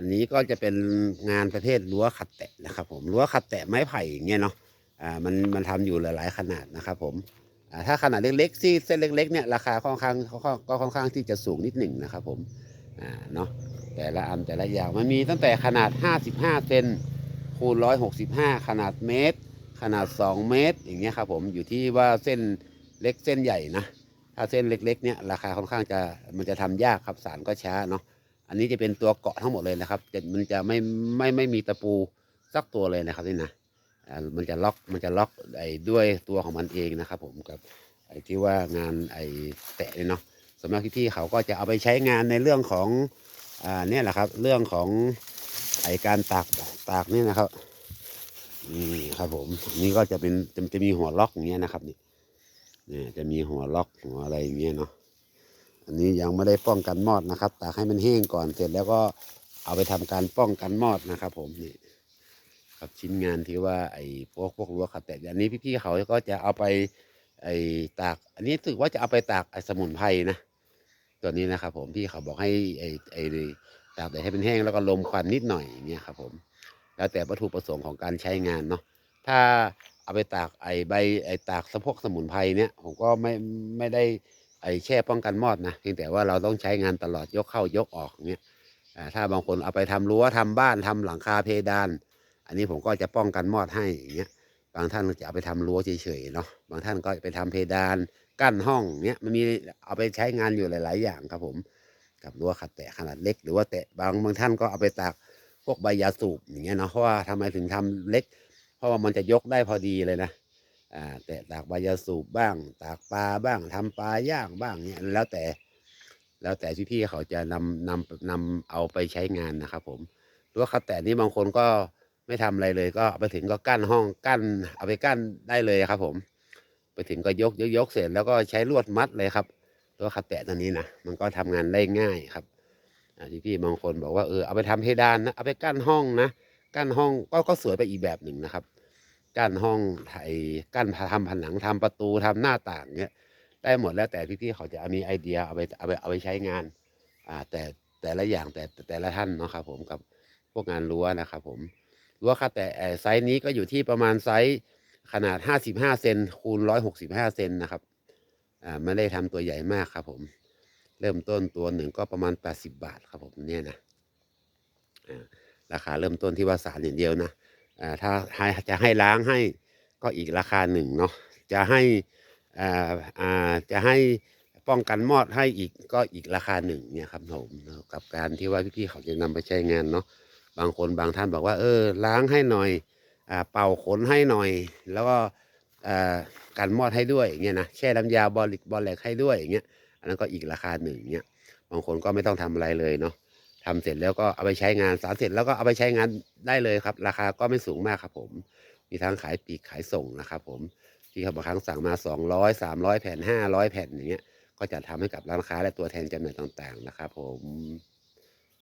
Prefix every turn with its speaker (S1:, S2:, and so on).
S1: อันนี้ก็จะเป็นงานประเภทรั้วขัดแตะนะครับ ผมรั้วขัดแตะไม้ไผ่อย่างเงี้ยเนาะอ่ามันมันทำอยู่หลายๆขนาดนะครับ ผมอ่าถ้าขนาดเล็กๆที่เส้นเล็กๆเนี่ยราคาค่อนข้างก็ค่อนข้างที่จะสูงนิดหนึ่งนะครับ ผมอ่าเนาะแต่ละอันแต่ละอย่างมันมีตั้งแต่ขนาด 55เซนคูณ165 ขนาดเมตร ขนาด 2 เมตร อย่างเงี้ยครับผมอยู่ที่ว่าเส้นเล็กเส้นใหญ่นะถ้าเส้นเล็กๆเนี่ยราคาค่อนข้างจะมันจะทำยากครับสารก็ช้าเนาะ อันนี้จะเป็นตัวเกาะทั้งหมดเลยนะครับจะมันจะไม่ไม่ไม่มีตะปูสักตัวเลยนะครับนี่นะอ่ามันจะล็อกมันจะล็อกไอ้ด้วยตัวของมันเองนะครับ ผมกับไอ้ที่ว่างานไอ้แตะเนี่ยเนาะสำหรับพี่ๆเขาก็จะเอาไปใช้งานในเรื่องของอ่าเนี่ยแหละครับ เรื่องของไอ้การตากตากนี่นะครับนี่ครับผมนนี่ก็จะเป็นจะจะมีหัวล็อกอย่างเงี้ยนะครับนี่เนี่ยจะมีหัวล็อกหัวอะไรอย่างเงี้ยเนาะ อันนี้ยังไม่ได้ป้องกันมอดนะครับตากให้มันแห้งก่อนเสร็จแล้วก็เอาไปทำการป้องกันมอดนะครับ ผมนี่ครับชิ้นงานที่ว่าไอ้พวกพวกรั้วขัดแตะอันนี้พี่ๆเขาก็จะเอาไปไอ้ตาก อันนี้ถือว่าจะเอาไปตากไอ้สมุนไพรนะตัวนี้นะครับ ผมที่เขาบอกให้ไอ้ไอ้ตากแต่ให้เป็นแห้งแล้วก็ลมควันนิดหน่อยเงี้ยครับ ผม แล้วแต่วัตถุประสงค์ของการใช้งานเนาะถ้าเอาไปตากไอ้ใบไอ้ตากสะพกสมุนไพรเนี่ย ผมก็ไม่ไม่ได้ ไอ้แช่ป้องกันมอดนะเพียงแต่ว่าเราต้องใช้งานตลอดยกเข้ายกออกเงี้ยถ้าบางคนเอาไปทำรั้วทำบ้านทำหลังคาเพดาน อันนี้ผมก็จะป้องกันมอดให้อย่างเงี้ยบางท่านจะเอาไปทำรั้วเฉยๆเนาะบางท่านก็ไปทำเพดานกั้นห้องเนี้ยมันมีเอาไปใช้งานอยู่หลาย ๆ อย่างครับผม กับรั้วขัดแตะขนาดเล็ก หรือว่าแตะบางบางท่านก็เอาไปตากพวกใบยาสูบอย่างเงี้ยเนาะเพราะว่าทำไมถึงทำเล็ก เพราะว่ามันจะยกได้พอดีเลยนะ แต่ตากใบยาสูบบ้าง ตากปลาบ้างทำปลาย่างบ้างเนี่ยแล้วแต่ แล้วแต่ที่พี่เขาจะนำนำนำเอาไปใช้งานนะครับผมหรือว่าเขาแต่นี่บางคนก็ไม่ทำอะไรเลย ก็ไปถึงก็กั้นห้องกั้น เอาไปกั้นได้เลยครับ ผม ไปถึงก็ยกยกยกเสร็จแล้วก็ใช้ลวดมัดเลยครับ ตัวขัดแตะตัวนี้นะมันก็ทำงานได้ง่ายครับที่พี่บางคนบอกว่าเออเอาไปทำเพดานนะเอาไปกั้นห้องนะกั้นห้องก็ก็สวยไปอีกแบบหนึ่งนะครับ กั้นห้องไทยกั้นทำผนังทำประตูทำหน้าต่างเนี้ยได้หมดแล้วแต่พี่ๆเขาจะมีไอเดียเอาไปเอาไปเอาไปใช้งานอ่าแต่แต่ละอย่างแต่แต่ละท่านเนาะครับผมกับพวกงานรั้วนะครับผมรั้วครับแต่ไซส์นี้ก็อยู่ที่ประมาณไซส์ขนาด 55 เซนคูณ 165 เซนนะครับอ่าไม่ได้ทำตัวใหญ่มากครับผมเริ่มต้นตัวหนึ่งก็ประมาณ 80 บาทครับผมเนี่ยนะอ่าราคาเริ่มต้นที่ว่าสารอย่างเดียวนะ ถ้าจะให้ล้างให้ก็อีกราคาหนึ่งเนาะจะให้อ่าจะให้ป้องกันมอดให้อีกก็อีกราคาหนึ่งเนี่ยครับผมกับการที่ว่าพี่ๆเขาจะนำไปใช้งานเนาะบางคนบางท่านบอกว่า เออ ล้างให้หน่อยอเป่าขนให้หน่อย แล้วก็อ่ากันมอดให้ด้วยอย่างเงี้ยนะแช่น้ำยาบอลิกบอลแลกให้ด้วยอย่างเงี้ยอันนั้นก็อีกราคาหนึ่งเงี้ยบางคนก็ไม่ต้องทำอะไรเลยเนาะ ทำเสร็จแล้วก็เอาไปใช้งานสารเสร็จแล้วก็เอาไปใช้งานได้เลยครับ ราคาก็ไม่สูงมากครับผม มีทั้งขายปีกขายส่งนะครับผมที่เขาบางครั้งสั่งมา200 300 แผ่น 500 แผ่นอย่างเงี้ยก็จะทำให้กับร้านค้าและตัวแทนจำหน่ายต่างๆนะครับผม